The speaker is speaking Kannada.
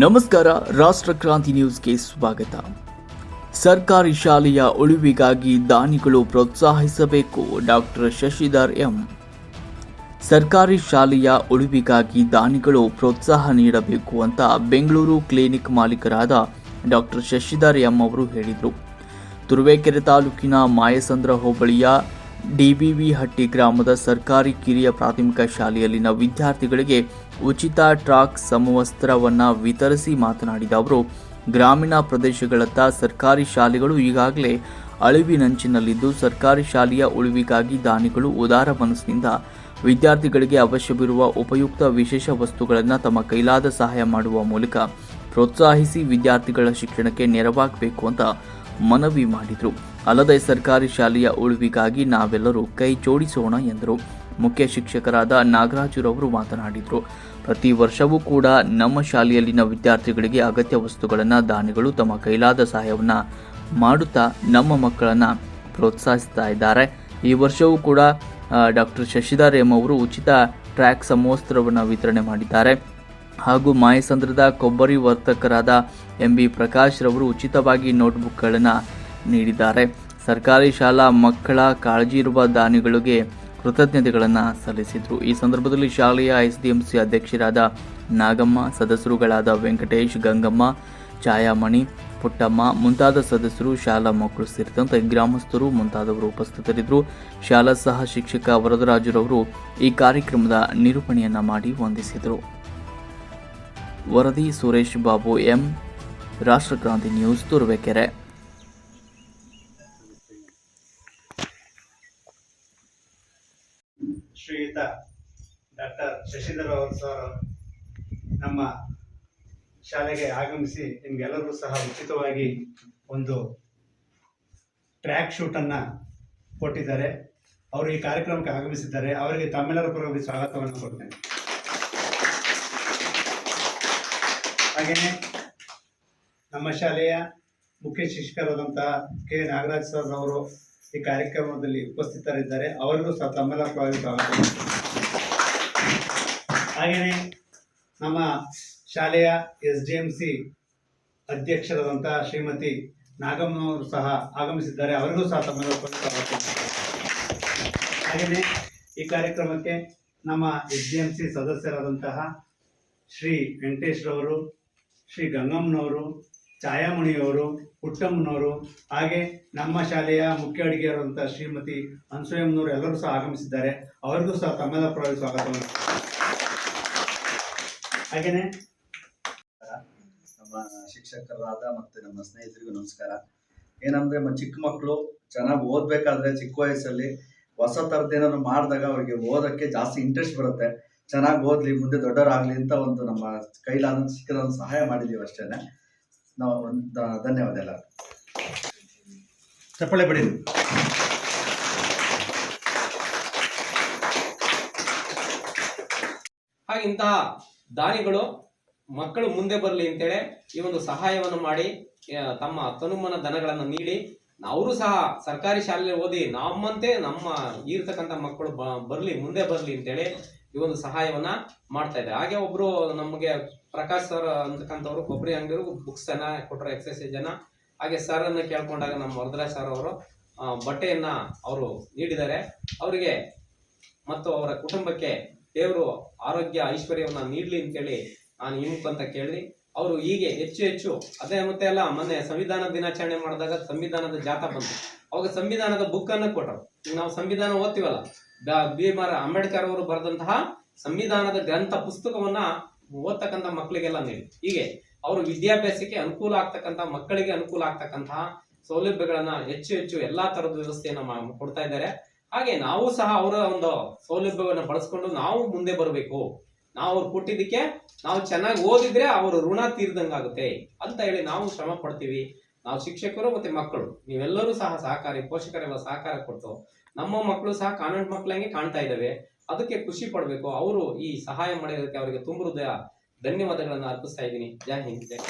ನಮಸ್ಕಾರ, ರಾಷ್ಟ್ರ ಕ್ರಾಂತಿ ನ್ಯೂಸ್ಗೆ ಸ್ವಾಗತ. ಸರ್ಕಾರಿ ಶಾಲೆಯ ಉಳಿವಿಗಾಗಿ ದಾನಿಗಳು ಪ್ರೋತ್ಸಾಹಿಸಬೇಕು ಡಾಕ್ಟರ್ ಶಶಿಧರ್ ಎಂ. ಸರ್ಕಾರಿ ಶಾಲೆಯ ಉಳಿವಿಗಾಗಿ ದಾನಿಗಳು ಪ್ರೋತ್ಸಾಹ ನೀಡಬೇಕು ಅಂತ ಬೆಂಗಳೂರು ಕ್ಲಿನಿಕ್ ಮಾಲೀಕರಾದ ಡಾಕ್ಟರ್ ಶಶಿಧರ್ ಎಂ ಅವರು ಹೇಳಿದರು. ತುರುವೇಕೆರೆ ತಾಲೂಕಿನ ಮಾಯಸಂದ್ರ ಹೋಬಳಿಯ ಡಿಬಿವಿ ಹಟ್ಟಿ ಗ್ರಾಮದ ಸರ್ಕಾರಿ ಕಿರಿಯ ಪ್ರಾಥಮಿಕ ಶಾಲೆಯಲ್ಲಿನ ವಿದ್ಯಾರ್ಥಿಗಳಿಗೆ ಉಚಿತ ಟ್ರಾಕ್ ಸಮವಸ್ತ್ರವನ್ನು ವಿತರಿಸಿ ಮಾತನಾಡಿದ ಅವರು, ಗ್ರಾಮೀಣ ಪ್ರದೇಶಗಳತ್ತ ಸರ್ಕಾರಿ ಶಾಲೆಗಳು ಈಗಾಗಲೇ ಅಳಿವಿನಂಚಿನಲ್ಲಿದ್ದು, ಸರ್ಕಾರಿ ಶಾಲೆಯ ಉಳಿವಿಗಾಗಿ ದಾನಿಗಳು ಉದಾರ ಮನಸ್ಸಿನಿಂದ ವಿದ್ಯಾರ್ಥಿಗಳಿಗೆ ಅವಶ್ಯವಿರುವ ಉಪಯುಕ್ತ ವಿಶೇಷ ವಸ್ತುಗಳನ್ನು ತಮ್ಮ ಕೈಲಾದ ಸಹಾಯ ಮಾಡುವ ಮೂಲಕ ಪ್ರೋತ್ಸಾಹಿಸಿ ವಿದ್ಯಾರ್ಥಿಗಳ ಶಿಕ್ಷಣಕ್ಕೆ ನೆರವಾಗಬೇಕು ಅಂತ ಮನವಿ ಮಾಡಿದರು. ಅಲ್ಲದೆ ಸರ್ಕಾರಿ ಶಾಲೆಯ ಉಳಿವಿಗಾಗಿ ನಾವೆಲ್ಲರೂ ಕೈ ಜೋಡಿಸೋಣ ಎಂದರು. ಮುಖ್ಯ ಶಿಕ್ಷಕರಾದ ನಾಗರಾಜುರವರು ಮಾತನಾಡಿದರು. ಪ್ರತಿ ವರ್ಷವೂ ಕೂಡ ನಮ್ಮ ಶಾಲೆಯಲ್ಲಿನ ವಿದ್ಯಾರ್ಥಿಗಳಿಗೆ ಅಗತ್ಯ ವಸ್ತುಗಳನ್ನು, ದಾನಿಗಳು ತಮ್ಮ ಕೈಲಾದ ಸಹಾಯವನ್ನು ಮಾಡುತ್ತಾ ನಮ್ಮ ಮಕ್ಕಳನ್ನು ಪ್ರೋತ್ಸಾಹಿಸ್ತಾ ಇದ್ದಾರೆ. ಈ ವರ್ಷವೂ ಕೂಡ ಡಾಕ್ಟರ್ ಶಶಿಧರ್ ಎಂ ಅವರು ಉಚಿತ ಟ್ರ್ಯಾಕ್ ಸಮವಸ್ತ್ರವನ್ನು ವಿತರಣೆ ಮಾಡಿದ್ದಾರೆ. ಹಾಗೂ ಮಾಯಸಂದ್ರದ ಕೊಬ್ಬರಿ ವರ್ತಕರಾದ ಎಂ. ಬಿ. ಪ್ರಕಾಶ್ ರವರು ಉಚಿತವಾಗಿ ನೋಟ್ಬುಕ್ಗಳನ್ನು ನೀಡಿದ್ದಾರೆ. ಸರ್ಕಾರಿ ಶಾಲಾ ಮಕ್ಕಳ ಕಾಳಜಿ ಇರುವ ದಾನಿಗಳಿಗೆ ಕೃತಜ್ಞತೆಗಳನ್ನು ಸಲ್ಲಿಸಿದರು. ಈ ಸಂದರ್ಭದಲ್ಲಿ ಶಾಲೆಯ ಎಸ್ಡಿಎಂಸಿ ಅಧ್ಯಕ್ಷರಾದ ನಾಗಮ್ಮ, ಸದಸ್ಯರುಗಳಾದ ವೆಂಕಟೇಶ್, ಗಂಗಮ್ಮ, ಛಾಯಾಮಣಿ, ಪುಟ್ಟಮ್ಮ ಮುಂತಾದ ಸದಸ್ಯರು ಶಾಲಾ ಮಕ್ಕಳು ಸೇರಿದಂತೆ ಗ್ರಾಮಸ್ಥರು ಮುಂತಾದವರು ಉಪಸ್ಥಿತರಿದ್ದರು. ಶಾಲಾ ಸಹ ಶಿಕ್ಷಕ ವರದರಾಜುರವರು ಈ ಕಾರ್ಯಕ್ರಮದ ನಿರೂಪಣೆಯನ್ನು ಮಾಡಿ ವಂದಿಸಿದರು. ವರದಿ ಸುರೇಶ್ ಬಾಬು ಎಂ. ರಾಷ್ಟ್ರಕ್ರಾಂತಿ ನ್ಯೂಸ್, ತುರುವೇಕೆರೆ. ಶ್ರೀಯುತ ಡಾಕ್ಟರ್ ಶಶಿಧರ್ ಅವರು ಸರ್ ನಮ್ಮ ಶಾಲೆಗೆ ಆಗಮಿಸಿ ನಿಮ್ಗೆಲ್ಲರೂ ಸಹ ಉಚಿತವಾಗಿ ಒಂದು ಟ್ರ್ಯಾಕ್ ಶೂಟನ್ನು ಕೊಟ್ಟಿದ್ದಾರೆ. ಅವರು ಈ ಕಾರ್ಯಕ್ರಮಕ್ಕೆ ಆಗಮಿಸಿದ್ದಾರೆ. ಅವರಿಗೆ ತಮ್ಮೆಲ್ಲರ ಪರವಾಗಿ ಸ್ವಾಗತವನ್ನು ಕೊಡ್ತೇನೆ. ಹಾಗೆಯೇ ನಮ್ಮ ಶಾಲೆಯ ಮುಖ್ಯ ಶಿಕ್ಷಕರಾದಂತಹ ಕೆ ನಾಗರಾಜ್ ಸರ್ ಅವರು ಈ ಕಾರ್ಯಕ್ರಮದಲ್ಲಿ ಉಪಸ್ಥಿತರಿದ್ದಾರೆ. ಅವರಿಗೂ ಸಹ ತಮ್ಮೆಲ್ಲ ಸ್ವಾಗತ. ಹಾಗೆಯೇ ನಮ್ಮ ಶಾಲೆಯ ಎಸ್ ಡಿ ಎಂ ಸಿ ಅಧ್ಯಕ್ಷರಾದಂತಹ ಶ್ರೀಮತಿ ನಾಗಮ್ಮನವರು ಸಹ ಆಗಮಿಸಿದ್ದಾರೆ. ಅವರಿಗೂ ಸಹ ತಮ್ಮೆಲ್ಲ ಸ್ವಾಗತ. ಹಾಗೆಯೇ ಈ ಕಾರ್ಯಕ್ರಮಕ್ಕೆ ನಮ್ಮ ಎಸ್ ಡಿ ಎಂ ಸಿ ಸದಸ್ಯರಾದಂತಹ ಶ್ರೀ ವೆಂಕಟೇಶ್ರವರು, ಶ್ರೀ ಗಂಗಮ್ಮನವರು ಛಾಯಾಮಣಿಯವರು ಪುಟ್ಟಮ್ಮನವರು, ಹಾಗೆ ನಮ್ಮ ಶಾಲೆಯ ಮುಖ್ಯ ಅಡಿಗೆಯವರಾದಂಥ ಶ್ರೀಮತಿ ಅನ್ಸೂಯಮ್ಮನವರು ಎಲ್ಲರೂ ಸಹ ಆಗಮಿಸಿದ್ದಾರೆ. ಅವರಿಗೂ ಸಹ ತಮ್ಮೆಲ್ಲ ಪರವಾಗಿ ಸ್ವಾಗತವನ್ನು. ಹಾಗೇನೆ, ನಮ್ಮ ಶಿಕ್ಷಕರಾದ ಮತ್ತು ನಮ್ಮ ಸ್ನೇಹಿತರಿಗೂ ನಮಸ್ಕಾರ. ಏನಂದ್ರೆ ಚಿಕ್ಕ ಮಕ್ಕಳು ಚೆನ್ನಾಗಿ ಓದ್ಬೇಕಾದ್ರೆ ಚಿಕ್ಕ ವಯಸ್ಸಲ್ಲಿ ಹೊಸ ಥರದ್ದು ಏನಾದ್ರು ಮಾಡಿದಾಗ ಅವ್ರಿಗೆ ಓದಕ್ಕೆ ಜಾಸ್ತಿ ಇಂಟ್ರೆಸ್ಟ್ ಬರುತ್ತೆ. ಚೆನ್ನಾಗಿ ಓದ್ಲಿ, ಮುಂದೆ ದೊಡ್ಡವರಾಗ್ಲಿ ಅಂತ ಒಂದು ನಮ್ಮ ಕೈಲಾದ ಸಹಾಯ ಮಾಡಿದೀವಿ ಅಷ್ಟೇನೆ. ನಾವು ಧನ್ಯವಾದ ಎಲ್ಲ ಚಪ್ಪಳೆ ಬಡಿ ಹಾಗೆ ಇಂತಹ ದಾನಿಗಳು ಮಕ್ಕಳು ಮುಂದೆ ಬರಲಿ ಅಂತೇಳಿ ಈ ಒಂದು ಸಹಾಯವನ್ನು ಮಾಡಿ ತಮ್ಮ ತನುಮನ ದನಗಳನ್ನು ನೀಡಿ ಅವರು ಸಹ ಸರ್ಕಾರಿ ಶಾಲೆಯಲ್ಲಿ ಓದಿ ನಮ್ಮಂತೆ ನಮ್ಮ ಇರ್ತಕ್ಕಂಥ ಮಕ್ಕಳು ಬರ್ಲಿ, ಮುಂದೆ ಬರಲಿ ಅಂತೇಳಿ ಈ ಒಂದು ಸಹಾಯವನ್ನ ಮಾಡ್ತಾ ಇದೆ ಹಾಗೆ ಒಬ್ರು ನಮಗೆ ಪ್ರಕಾಶ್ ಸರ್ ಅಂತಕ್ಕಂಥವ್ರು ಕೊಬ್ಬರಿ ಅಂಗಡಿಯವರು ಬುಕ್ಸ್ ಅನ್ನ ಕೊಟ್ಟರು ಎಕ್ಸರ್ಸೈಸ್ ಅನ್ನ. ಹಾಗೆ ಸರ್ ಅನ್ನ ಕೇಳ್ಕೊಂಡಾಗ ನಮ್ಮ ವರದರಾಜ್ ಸರ್ ಅವರು ಬಟ್ಟೆಯನ್ನ ಅವರು ನೀಡಿದ್ದಾರೆ. ಅವರಿಗೆ ಮತ್ತು ಅವರ ಕುಟುಂಬಕ್ಕೆ ದೇವರು ಆರೋಗ್ಯ, ಐಶ್ವರ್ಯವನ್ನ ನೀಡಲಿ ಅಂತೇಳಿ ನಾನು ಈ ಮುಖಾಂತ ಕೇಳಿ ಅವರು ಹೀಗೆ ಹೆಚ್ಚು ಹೆಚ್ಚು ಅದೇ ಮತ್ತೆ ಅಲ್ಲ, ಮೊನ್ನೆ ಸಂವಿಧಾನ ದಿನಾಚರಣೆ ಮಾಡಿದಾಗ ಸಂವಿಧಾನದ ಜಾಥಾ ಬಂತು. ಅವಾಗ ಸಂವಿಧಾನದ ಬುಕ್ ಅನ್ನ ಕೊಟ್ಟರು. ನಾವು ಸಂವಿಧಾನ ಓದ್ತೀವಲ್ಲ ಬ- ಅಂಬೇಡ್ಕರ್ ಅವರು ಬರೆದಂತಹ ಸಂವಿಧಾನದ ಗ್ರಂಥ ಪುಸ್ತಕವನ್ನ ಓದ್ತಕ್ಕಂಥ ಮಕ್ಕಳಿಗೆಲ್ಲ ನೀಡಿ. ಹೀಗೆ ಅವರು ವಿದ್ಯಾಭ್ಯಾಸಕ್ಕೆ ಅನುಕೂಲ ಆಗ್ತಕ್ಕಂಥ, ಮಕ್ಕಳಿಗೆ ಅನುಕೂಲ ಆಗ್ತಕ್ಕಂತಹ ಸೌಲಭ್ಯಗಳನ್ನ ಹೆಚ್ಚು ಹೆಚ್ಚು ಎಲ್ಲಾ ತರದ ವ್ಯವಸ್ಥೆಯನ್ನ ಕೊಡ್ತಾ ಇದ್ದಾರೆ. ಹಾಗೆ ನಾವು ಸಹ ಅವರ ಒಂದು ಸೌಲಭ್ಯವನ್ನ ಬಳಸ್ಕೊಂಡು ನಾವು ಮುಂದೆ ಬರಬೇಕು. ನಾವು ಅವ್ರು ಕೊಟ್ಟಿದ್ದಕ್ಕೆ ನಾವು ಚೆನ್ನಾಗಿ ಓದಿದ್ರೆ ಅವರು ಋಣ ತೀರ್ದಂಗಾಗುತ್ತೆ ಅಂತ ಹೇಳಿ ನಾವು ಶ್ರಮ ಪಡ್ತೀವಿ. ನಾವು ಶಿಕ್ಷಕರು ಮತ್ತೆ ಮಕ್ಕಳು, ನೀವೆಲ್ಲರೂ ಸಹ ಸಹಕಾರಿ, ಪೋಷಕರೆಲ್ಲ ಸಹಕಾರ ಕೊಟ್ಟು ನಮ್ಮ ಮಕ್ಕಳು ಸಹ ಕಾನ್ವೆಂಟ್ ಮಕ್ಕಳಂಗೆ ಕಾಣ್ತಾ ಇದ್ದಾವೆ ಅದಕ್ಕೆ ಖುಷಿ ಪಡಬೇಕು. ಅವರು ಈ ಸಹಾಯ ಮಾಡಿರೋದಕ್ಕೆ ಅವರಿಗೆ ತುಂಬ ಹೃದಯ ಧನ್ಯವಾದಗಳನ್ನು ಅರ್ಪಿಸ್ತಾ ಇದ್ದೀನಿ. ಜೈ ಹಿಂದ್, ಜೈ